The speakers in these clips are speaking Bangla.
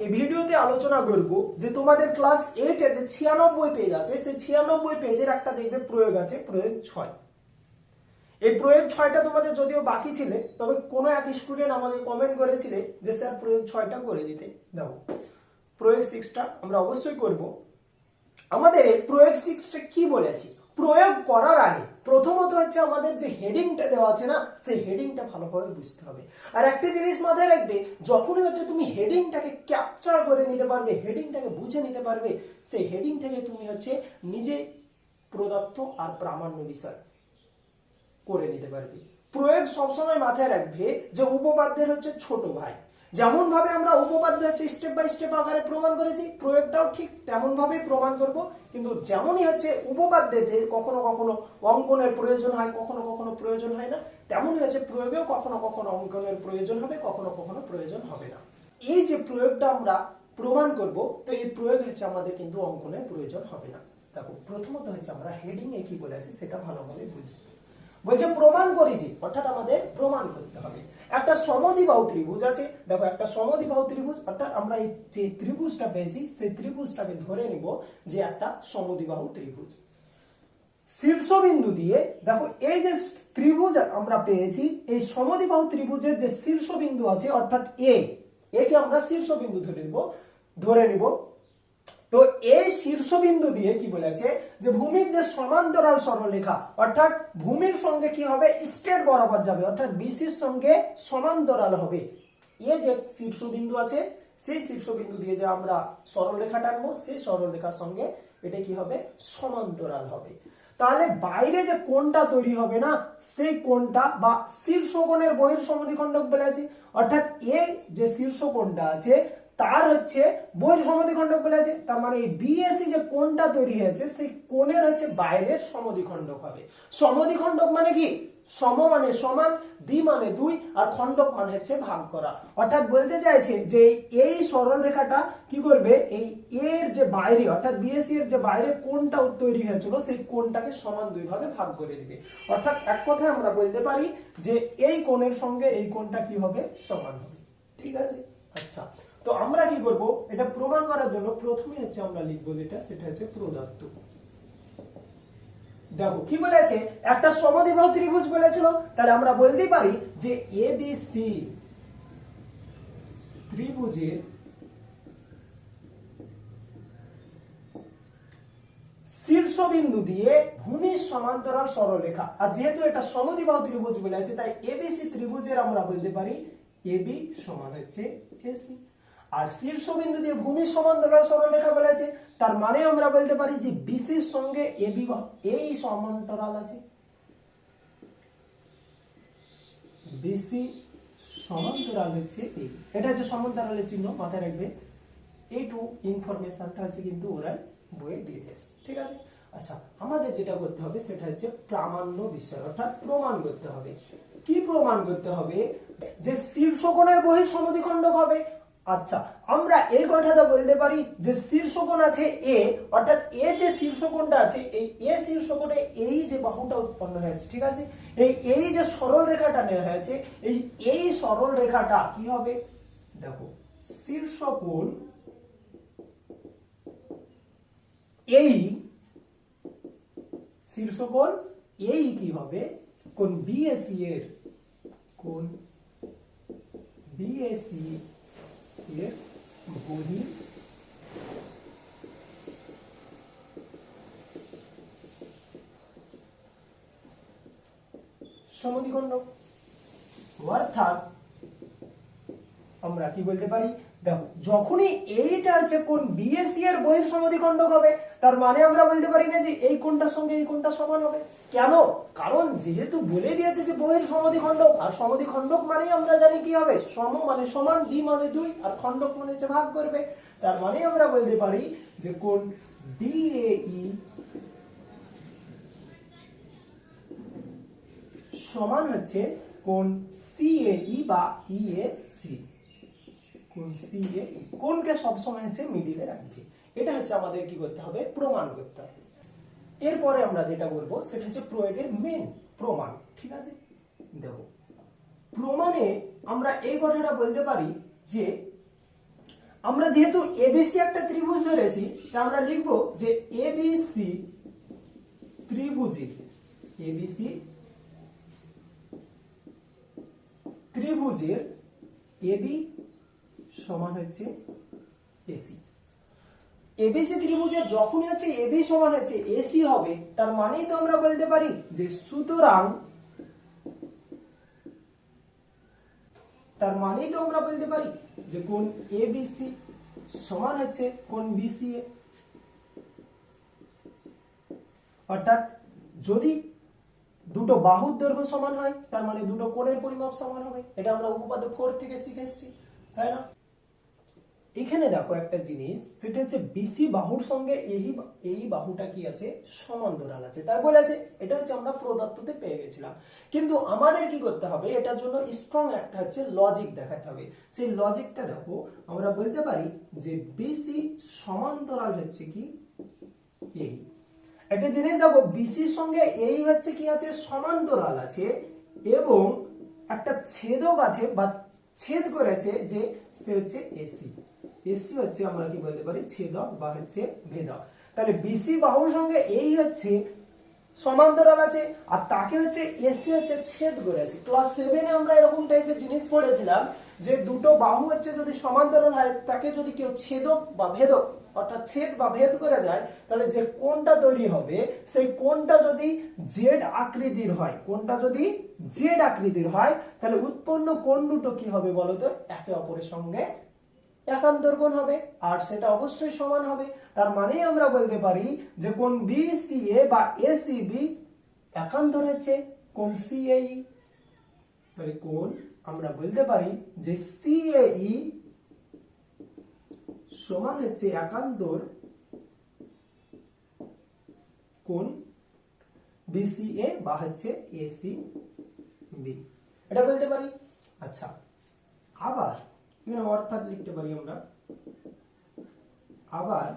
এই ভিডিওতে আলোচনা করব যে তোমাদের ক্লাস এইটে যে ছিয়ানব্বই পেজ আছে, সেই ছিয়ানব্বই পেজের একটা দেখবে প্রয়োগ আছে, প্রয়োগ ছয়। এই প্রয়োগ ছয়টা তোমাদের যদিও বাকি ছিলে, তবে কোনো এক স্টুডেন্ট আমাকে কমেন্ট করেছিলে যে, স্যার, প্রয়োগ ছয়টা করে দিতে দাও। প্রয়োগ সিক্সটা আমরা অবশ্যই করব। আমাদের এই প্রয়োগ সিক্সটা কি বলেছি? প্রয়োগ করার আগে প্রথমত হচ্ছে আমাদের যে হেডিংটা দেওয়া আছে না, সেই হেডিংটা ভালোভাবে বুঝতে হবে। আর একটা জিনিস মাথায় রাখবে, যখনই হচ্ছে তুমি হেডিংটাকে ক্যাপচার করে নিতে পারবে হেডিংটাকে বুঝে নিতে পারবে, সেই হেডিং থেকে তুমি হচ্ছে নিজে প্রদত্ত আর প্রামাণ্য বিষয় করে নিতে পারবে। প্রয়োগ সবসময় মাথায় রাখবে যে উপপাদ্যের হচ্ছে ছোট ভাই। যেমন ভাবে আমরা উপপাদ্য হচ্ছে স্টেপ বাই স্টেপ আকারে প্রমাণ করেছি, প্রয়োগটাও ঠিক তেমন ভাবেই প্রমাণ করব। কিন্তু যেমনই হচ্ছে উপপাদ্যেতে কখনো কখনো অঙ্কনের প্রয়োজন হয়, কখনো কখনো প্রয়োজন হয় না। তেমনই হচ্ছে প্রয়োগেও কখনো কখনো অঙ্কনের প্রয়োজন হবে, কখনো কখনো প্রয়োজন হবে না। এই যে প্রয়োগটা আমরা প্রমাণ করব, তো এই প্রয়োগ হচ্ছে আমাদের কিন্তু অঙ্কনের প্রয়োজন হবে না। দেখো, প্রথমত হচ্ছে আমরা হেডিং এ কি বলে আছি সেটা ভালোভাবে বুঝি। বলছে প্রমাণ করেছি, অর্থাৎ আমাদের প্রমাণ করতে হবে। একটা সমদ্বিবাহু ত্রিভুজ আছে। দেখো, একটা সমদ্বিবাহু ত্রিভুজ, অর্থাৎ আমরা এই যে ত্রিভুজটা পেয়েছি, সেই ত্রিভুজটাকে ধরে নিব যে একটা সমদ্বিবাহু ত্রিভুজ। শীর্ষবিন্দু দিয়ে, দেখো, এই যে ত্রিভুজ আমরা পেয়েছি, এই সমদ্বিবাহু ত্রিভুজের যে শীর্ষবিন্দু আছে, অর্থাৎ এ একে আমরা শীর্ষবিন্দু ধরে নিব ধরে নিব তো এই শীর্ষবিন্দু দিয়ে কি বলেছে যে ভূমির যে সমান্তরাল সরলরেখা, অর্থাৎ ভূমির সঙ্গে কি হবে? স্ট্রেট বরাবর যাবে, অর্থাৎ বিসির সঙ্গে সমান্তরাল হবে। এ যে শীর্ষবিন্দু আছে, সেই শীর্ষবিন্দু দিয়ে যে আমরা সরলরেখা টানবো, সেই সরলরেখার সঙ্গে এটা কি হবে? সমান্তরাল হবে। তাহলে বাইরে যে কোণটা তৈরি হবে না, সেই কোণটা বা শীর্ষকোণের বহির সমদ্বিখণ্ডক বলেছি, অর্থাৎ এ যে শীর্ষকোণটা আছে তার হচ্ছে বহির সমদ্বিখণ্ডক বলে আছে, তার মানে এই বিএসি যে কোনটা তৈরি হয়েছে, সেই কোণের হচ্ছে বাইরের সমদ্বিখণ্ডক হবে। সমদ্বিখণ্ডক মানে কি? সম মানে সমান দ্বি মানে দুই, আর খণ্ডক মানে হচ্ছে ভাগ করা। অর্থাৎ বলতে চাইছে যে এই সরল রেখাটা কি করবে? এই এর যে বাইরে, অর্থাৎ বিএসি এর যে বাইরে কোনটা তৈরি হয়েছিল, সেই কোনটাকে সমান দুই ভাগে ভাগ করে দিবে। অর্থাৎ এক কথায় আমরা বলতে পারি যে এই কোণের সঙ্গে এই কোণটা কি হবে? সমান হবে। ঠিক আছে? আচ্ছা। তো আমরা কি করব? এটা প্রমাণ করার জন্য প্রথমে হচ্ছে আমরা লিখব যেটা, সেটা হচ্ছে প্রদত্ত। দেখো, কি বলেছে? একটা সমদ্বিবাহু ত্রিভুজ বলেছিল। তাহলে আমরা বলতে পারি যে এবিসি ত্রিভুজের শীর্ষবিন্দু দিয়ে ভূমির সমান্তরাল সরলরেখা। আর যেহেতু এটা সমদ্বিবাহু ত্রিভুজ বলেছে, তাই এবিসি ত্রিভুজের আমরা বলতে পারি এবি সমান হচ্ছে এসি আর শীর্ষবিন্দু দিয়ে ভূমির সমান্তরাল সরলরেখা বলেছে তার মানে আমরা বলতে পারি যে বিসির সঙ্গে এ এবি এই সমান্তরাল আছে। বিসি সমান্তরাল হচ্ছে এই এটা হচ্ছে সমান্তরালের চিহ্ন, মাথায় রাখবে। এইটু ইনফরমেশনটা হচ্ছে কিন্তু ওরা বইয়ে দিয়ে দিয়েছে। ঠিক আছে? আচ্ছা আমাদের যেটা করতে হবে সেটা হচ্ছে প্রামাণ্য বিষয়, অর্থাৎ প্রমাণ করতে হবে। কি প্রমাণ করতে হবে? যে শীর্ষকোণের বহির সমদ্বিখণ্ডক হবে আচ্ছা আমরা এই কথাটা বলতে পারি যে শীর্ষকোণ আছে এ অর্থাৎ এ যে শীর্ষকোণটা আছে, এই এ শীর্ষকোণে এই যে বাহুটা উৎপন্ন হয়েছে, ঠিক আছে? এই এই যে সরল রেখাটা নেওয়া হয়েছে, এই এই সরল রেখাটা কি হবে? দেখো, শীর্ষকোণ এই শীর্ষকোণ, এই কি হবে? কোন বিএসি এর কোন বিএসি এর বহি সমদ্বিখণ্ডক অর্থাৎ, আমরা কি বলতে পারি? দেখো, যখনই এইটা হচ্ছে কোন বিএসি এর বহির সমদ্বিখণ্ডক হবে তার মানে আমরা বলতে পারি না যে এই কোণটার সঙ্গে এই কোনটা সমান হবে। কেন? কারণ যেহেতু বলে দিয়েছে যে বহির সমদ্বিখণ্ডক আর সমদ্বিখণ্ডক মানে আমরা জানি কি হবে? সম মানে সমান, দ্বি মানে দুই, আর খণ্ডক মানে হচ্ছে ভাগ করবে। তার মানে আমরা বলতে পারি যে কোন ডিএই সমান হচ্ছে কোন সিএই বা ইএসি। কোন সি সিএ কোনকে সবসময় হচ্ছে মিডিলে রাখবে। এটা হচ্ছে আমাদের কি করতে হবে? প্রমাণ করতে হবে। এরপরে আমরা যেটা করব, সেটা হচ্ছে প্রয়োগের মেন প্রমাণ। ঠিক আছে? দেখো, প্রমাণে আমরা এই কথাটা বলতে পারি যে, আমরা যেহেতু এবিসি একটা ত্রিভুজ ধরেছি, তা আমরা লিখব যে এবিসি ত্রিভুজের এবিসি ত্রিভুজের এবি সমান হচ্ছে এসি এবিসি ত্রিভুজের যখনই হচ্ছে এবি সমান হচ্ছে এসি হবে, তার মানেই তো আমরা বলতে পারি যে সুতরাং তার মানেই তো আমরা বলতে পারি যে কোন এবিসি সমান হচ্ছে কোন বিসিএ অর্থাৎ যদি দুটো বাহুর দৈর্ঘ্য সমান হয়, তার মানে দুটো কোণের পরিমাপ সমান হবে। এটা আমরা উপপাদ্য ফোর থেকে শিখে এসেছি তাই না? এখানে দেখো একটা জিনিস, সেটা হচ্ছে বিসি বাহুর সঙ্গে এই এই বাহুটা কি আছে? সমান্তরাল আছে। তাই বলেছে এটা হচ্ছে আমরা প্রদত্ততে পেয়ে গেছিলাম। কিন্তু আমাদের কি করতে হবে? এটার জন্য স্ট্রং একটা হচ্ছে লজিক দেখাতে হবে। সেই লজিকটা দেখো, আমরা বলতে পারি যে বিসি সমান্তরাল হচ্ছে কি? এই। একটা জিনিস দেখো বিসির সঙ্গে এই হচ্ছে কি আছে? সমান্তরাল আছে এবং একটা ছেদক আছে বা ছেদ করেছে যে সে হচ্ছে এসি এসি হচ্ছে আমরা কি বলতে পারি? ছেদক বা হচ্ছে ভেদক। তাহলে বিসি বাহুর সঙ্গে এই হচ্ছে সমান্তরাল আছে, আর তাকে হচ্ছে এসি হচ্ছে ছেদ করেছে ক্লাস সেভেনে আমরা এরকম টাইপের জিনিস পড়েছিলাম যে দুটো বাহু হচ্ছে যদি সমান্তরাল হয়, তাকে যদি কেউ ছেদক বা ভেদক, অর্থাৎ ছেদ বা ভেদ করে যায়, তাহলে যে কোনটা তৈরি হবে, সেই কোনটা যদি জেড আকৃতির হয় কোনটা যদি জেড আকৃতির হয়, তাহলে উৎপন্ন কোণ দুটো কি হবে বলতো? একে অপরের সঙ্গে একান্তর কোণ হবে? আর সেটা অবশ্যই সমান হবে। তার মানেই আমরা বলতে পারি যে কোন বিসিএ বা এসিবি একান্তর হচ্ছে কোন সিএই তাহলে কোন আমরা বলতে পারি যে সিএই সমান হচ্ছে একান্তর কোন বিসিএ বা হচ্ছে এসি বি এটা বলতে পারি? আচ্ছা আবার এখানে অর্থাৎ লিখতে পারি আমরা। আবার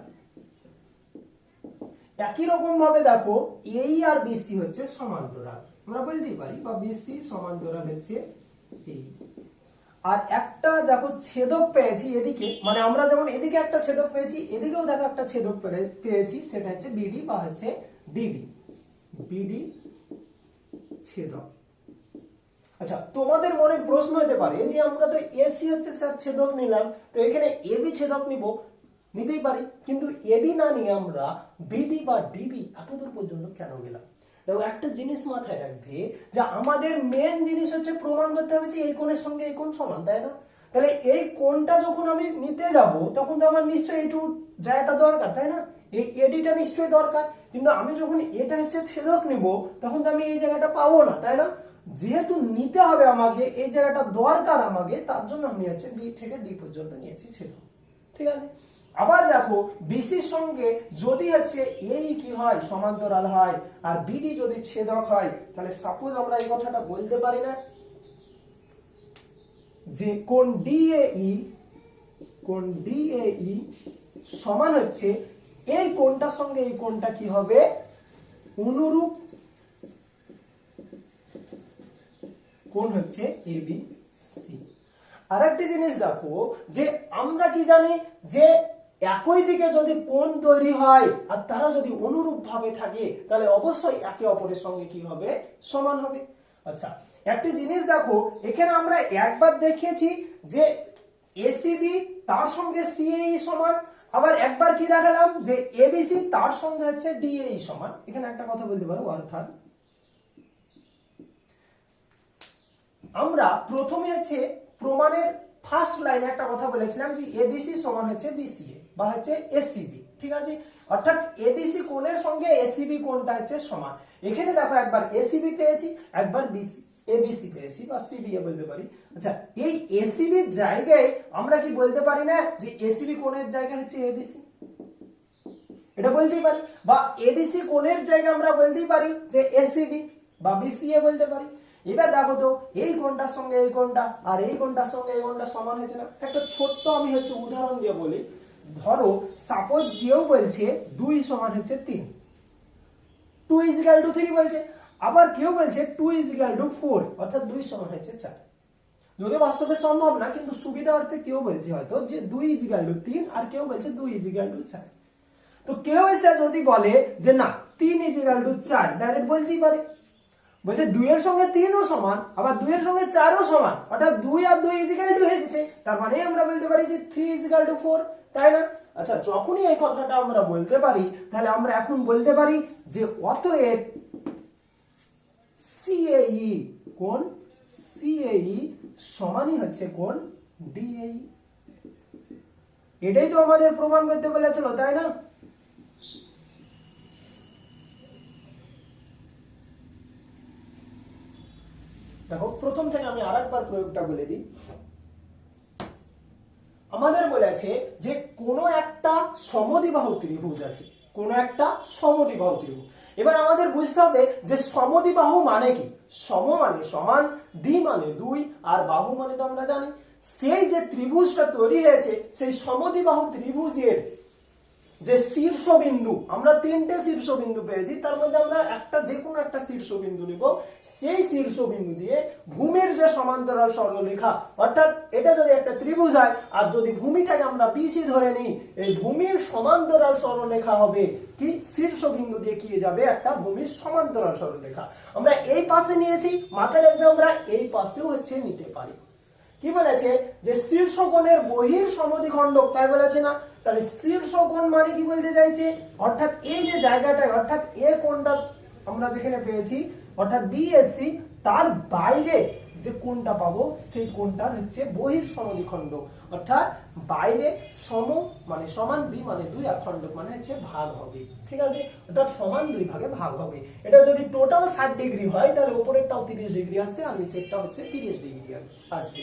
একই রকম ভাবে দেখো এই আর বিসি হচ্ছে সমান্তরাল। আমরা বলতেই পারি, বা বিসি সমান্তরাল হচ্ছে এই আর একটা দেখো ছেদক পেয়েছি এদিকে মানে আমরা যেমন এদিকে একটা ছেদক পেয়েছি, এদিকেও দেখো একটা ছেদক পেয়ে- পেয়েছি, সেটা হচ্ছে বিডি বা হচ্ছে ডিবি বিডি ছেদক। আচ্ছা তোমাদের মনে প্রশ্ন হতে পারে যে আমরা তো এসি হচ্ছে স্যার ছেদক নিলাম, তো এখানে এবি ছেদক নিব, নিতেই পারি, কিন্তু এবি না নিয়ে আমরা বিডি বা ডিবি এতদূর পর্যন্ত কেন গেলাম? দেখো, একটা জিনিস মাথায় রাখবে যে আমাদের মেন জিনিস হচ্ছে প্রমাণ করতে হবে যে এই কোণের সঙ্গে এই কোণ সমান, তাই না? তাহলে এই কোণটা যখন আমি নিতে যাব, তখন তো আমার নিশ্চয়ই এইটু জায়গাটা দরকার, তাই না? এই এডিটা নিশ্চয়ই দরকার, কিন্তু আমি যখন এটা হচ্ছে ছেদক নিব, তখন তো আমি এই জায়গাটা পাবো না, তাই না? যেহেতু নিতে হবে আমাকে, এই জায়গাটা দরকার আমাকে, তার জন্য আমি হচ্ছে বি থেকে ডি পর্যন্ত নিয়েছি ছেদক ঠিক আছে? আবার দেখো বিসির সঙ্গে যদি হচ্ছে এই কি হয়, সমান্তরাল হয়, আর বিডি যদি ছেদক হয়, তাহলে সাপোজ আমরা এই কথাটা বলতে পারি না যে কোন ডিএই কোন ডিএই সমান হচ্ছে, এই কোনটার সঙ্গে এই কোনটা কি হবে? অনুরূপ কোণ হচ্ছে? এ বি সি আরেকটি জিনিস দেখো, যে আমরা কি জানি যে একই দিকে যদি কোণ তৈরি হয় আর তারা যদি অনুরূপ ভাবে থাকে, তাহলে অবশ্যই একে অপরের সঙ্গে কি হবে? সমান হবে। আচ্ছা একটি জিনিস দেখো, এখানে আমরা একবার দেখিয়েছি যে এসিবি তার সঙ্গে সিএই সমান, আবার একবার কি দেখালাম যে এবিসি তার সঙ্গে হচ্ছে ডিএই সমান। এখানে একটা কথা বলতে পারো, অর্থাৎ আমরা প্রথমে হচ্ছে প্রমাণের ফার্স্ট লাইনে একটা কথা বলেছিলাম যে এবিসি সমান হচ্ছে বিসিএ বা হচ্ছে এসিবি ঠিক আছে? অর্থাৎ এবিসি কোণের সঙ্গে এসিবি কোণটা হচ্ছে সমান। এখানে দেখো একবার এসিবি পেয়েছি, একবার বিসি এবিসি পেয়েছি, বা সিবিএ বলতে পারি। আচ্ছা এই এসিবির জায়গায় আমরা কি বলতে পারি না যে এসিবি কোণের জায়গা হচ্ছে এবিসি এটা বলতেই পারি। বা এবিসি কোণের জায়গায় আমরা বলতেই পারি যে এসিবি বা বিসিএ বলতে পারি। এবার দেখো তো, এই কোণটার সঙ্গে এই কোণটা আর এই কোণটার সঙ্গে এই কোণটা সমান হয়েছে না। একটা ছোট্ট আমি হচ্ছে উদাহরণ দিয়ে বলি। ধরো সাপোজ কেউ বলছে দুই সমান হচ্ছে তিন। টু ইজিক্যাল টু থ্রি বলছে। আবার কেউ বলছে টু ইজিক্যাল টু ফোর অর্থাৎ দুই সমান হচ্ছে চার। যদি বাস্তবে সম্ভব না, কিন্তু সুবিধা অর্থে কেউ বলছে হয়তো যে দুই ইজিক্যাল টু তিন, আর কেউ বলছে দুই ইজিক্যাল টু চার। তো কেউ এসে যদি বলে যে না, তিন ইজিক্যাল টু চার ডাইরেক্ট বলতেই পারে। বলছে দুইয়ের সঙ্গে তিনও সমান, আবার দুইয়ের সঙ্গে চারও সমান। অর্থাৎ দুই আর দুই ইজিক্যাল টু হয়ে যাচ্ছে তার মানে আমরা বলতে পারি যে থ্রি ইজিক্যাল টু ফোর তাই না? আচ্ছা যখনই এই কথাটা আমরা বলতে পারি, তাহলে আমরা এখন বলতে পারি যে অতএব সিএই কোন সিএই সমানই হচ্ছে কোন ডিএই এটাই তো আমাদের প্রমাণ করতে বলেছিল, তাই না? দেখো, প্রথম থেকে আমি আরেকবার প্রয়োগটা বলে দিই। আমাদের বলেছে যে কোনো একটা সমদ্বিবাহু ত্রিভুজ আছে। কোনো একটা সমদ্বিবাহু ত্রিভুজ। এবার আমাদের বুঝতে হবে যে সমদিবাহু মানে কি? সম মানে সমান, দ্বি মানে দুই, আর বাহু মানে তো আমরা জানি। সেই যে ত্রিভুজটা তৈরি হয়েছে, সেই সমদ্বিবাহু ত্রিভুজের যে শীর্ষবিন্দু, আমরা তিনটে শীর্ষবিন্দু পেয়েছি, তার মধ্যে আমরা একটা যে কোনো একটা শীর্ষবিন্দু নিব। সেই শীর্ষবিন্দু দিয়ে ভূমির যে সমান্তরাল সরলরেখা, অর্থাৎ এটা যদি একটা ত্রিভুজ হয়, আর যদি ভূমিটাকে আমরা বিসি ধরে নিই, এই ভূমির সমান্তরাল সরলরেখা হবে কি? শীর্ষবিন্দু দিয়ে কি যাবে? একটা ভূমির সমান্তরাল সরলরেখা। আমরা এই পাশে নিয়েছি, মাথায় রাখবে আমরা, এই পাশেও হচ্ছে নিতে পারি। কি বলেছে? যে শীর্ষকোণের বহির সমদ্বিখণ্ডক, তাই বলেছে না? তাহলে শীর্ষকোণ মানে কি বলতে চাইছে? অর্থাৎ এই যে জায়গাটায়, অর্থাৎ এ কোণটা আমরা যেখানে পেয়েছি, অর্থাৎ বিএসসি তার বাইরে যে কোণটা পাবো, সেই কোণটার হচ্ছে বহির সমদ্বিখণ্ড অর্থাৎ বাইরে সম মানে সমান দুই মানে দুই, আর খণ্ডক মানে হচ্ছে ভাগ হবে। ঠিক আছে? অর্থাৎ সমান দুই ভাগে ভাগ হবে। এটা যদি টোটাল ষাট ডিগ্রি হয়, তাহলে উপরেরটাও তিরিশ ডিগ্রি আসবে, আর নিচেরটা হচ্ছে তিরিশ ডিগ্রি আসবে।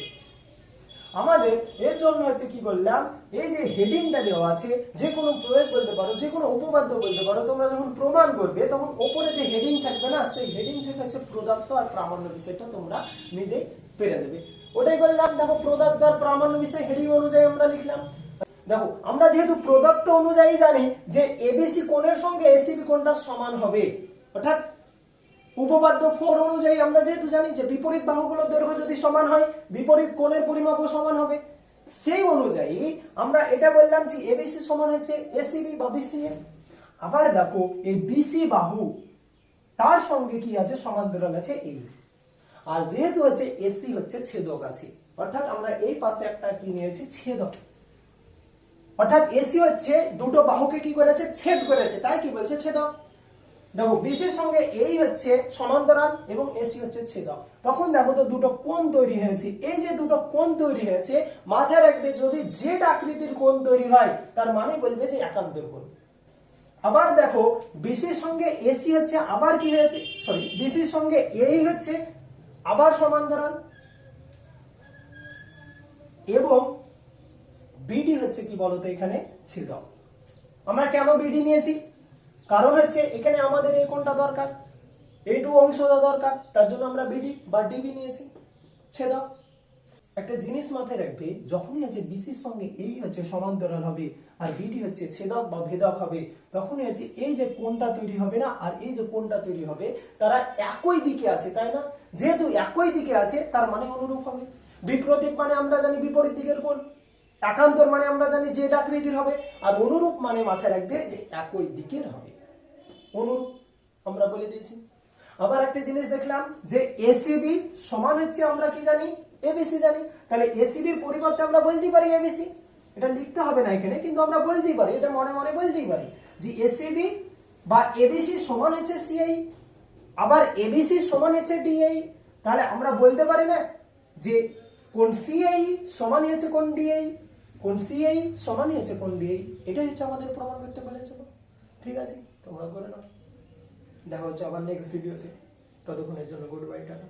আমাদের এর জন্য হচ্ছে কি করলাম এই যে হেডিংটা দেওয়া আছে, যে কোনো প্রয়োগ বলতে পারো, যে কোনো উপপাদ্য বলতে পারো, তোমরা যখন প্রমাণ করবে, তখন ওপরে যে হেডিং থাকবে না, সেই হেডিং থেকে হচ্ছে প্রদত্ত আর প্রামাণ্য বিষয়টা তোমরা নিজেই পেরে দেবে ওটাই বললাম, দেখো প্রদত্ত আর প্রামাণ্য বিষয় হেডিং অনুযায়ী আমরা লিখলাম। দেখো, আমরা যেহেতু প্রদত্ত অনুযায়ী জানি যে এবিসি কোণের সঙ্গে এসিবি কোণটা সমান হবে, অর্থাৎ উপপাদ্য ফোর অনুযায়ী আমরা যেহেতু জানি যে বিপরীত বাহুগুলোর দৈর্ঘ্য যদি সমান হয়, বিপরীত কোণের পরিমাপও সমান হবে। সেই অনুযায়ী আমরা এটা বললাম যে এবিসি সমান হচ্ছে এসিবি বা বিসিএ আবার দেখো, এই বিসি বাহু, তার সঙ্গে কি আছে? সমান্তরাল আছে এই আর যেহেতু হচ্ছে এসি হচ্ছে ছেদক আছে, অর্থাৎ আমরা এই পাশে একটা কি নিয়েছি? ছেদক। অর্থাৎ এসি হচ্ছে দুটো বাহুকে কি করেছে? ছেদ করেছে। তাই কি বলছে? ছেদক। দেখো বিসির সঙ্গে এই হচ্ছে সমান্তরাল এবং এসি হচ্ছে ছেদক। তখন দেখো তো দুটো কোণ তৈরি হয়েছে। এই যে দুটো কোণ তৈরি হয়েছে মাথায় রাখবে যদি জেড আকৃতির কোণ তৈরি হয়, তার মানে বলবে যে একান্তর কোণ। আবার দেখো বিসির সঙ্গে এসি হচ্ছে, আবার কি হয়েছে? সরি বিসির সঙ্গে এই হচ্ছে, আবার সমান্তরাল। এবং বিডি হচ্ছে কি বলতো এখানে? ছেদক। আমরা কেন বিডি নিয়েছি? কারণ হচ্ছে এখানে আমাদের এই কোনটা দরকার? এইটু অংশটা দরকার। তার জন্য আমরা বিডি বা ডিবি নিয়েছি। ছেদক একটা জিনিস মাথায় রাখবে, যখনই হচ্ছে বিসির সঙ্গে এই হচ্ছে সমান্তরাল হবে আর বিডি হচ্ছে ছেদক বা ভেদক হবে, তখনই হচ্ছে এই যে কোনটা তৈরি হবে না আর এই যে কোনটা তৈরি হবে, তারা একই দিকে আছে, তাই না? যেহেতু একই দিকে আছে, তার মানে অনুরূপ হবে। বিপ্রতীপ মানে আমরা জানি বিপরীত দিকের কোণ। একান্তর মানে আমরা জানি জেড আকৃতির হবে। আর অনুরূপ মানে মাথায় রাখবে যে একই দিকের হবে। অনুরূপ আমরা বলে দিয়েছি। আবার একটা জিনিস দেখলাম যে এসিবি সমান হচ্ছে আমরা কি জানি? এবিসি জানি। তাহলে এসিবির পরিবর্তে আমরা বলতেই পারি এবিসি এটা লিখতে হবে না এখানে, কিন্তু আমরা বলতেই পারি, এটা মনে মনে বলতেই পারি যে এসিবি বা এবিসি সমান হচ্ছে সিআই আবার এবিসি সমান হচ্ছে ডিআই তাহলে আমরা বলতে পারি না যে কোন সিআই সমান হচ্ছে কোন ডিআই কোন সিআই সমান হচ্ছে কোন ডিআই এটাই হচ্ছে আমাদের প্রমাণ করতে বলেছিল ঠিক আছে? তোমরা করে নাও। দেখা হচ্ছে আবার নেক্সট ভিডিওতে ততক্ষণের জন্য গুড বাই টাটা।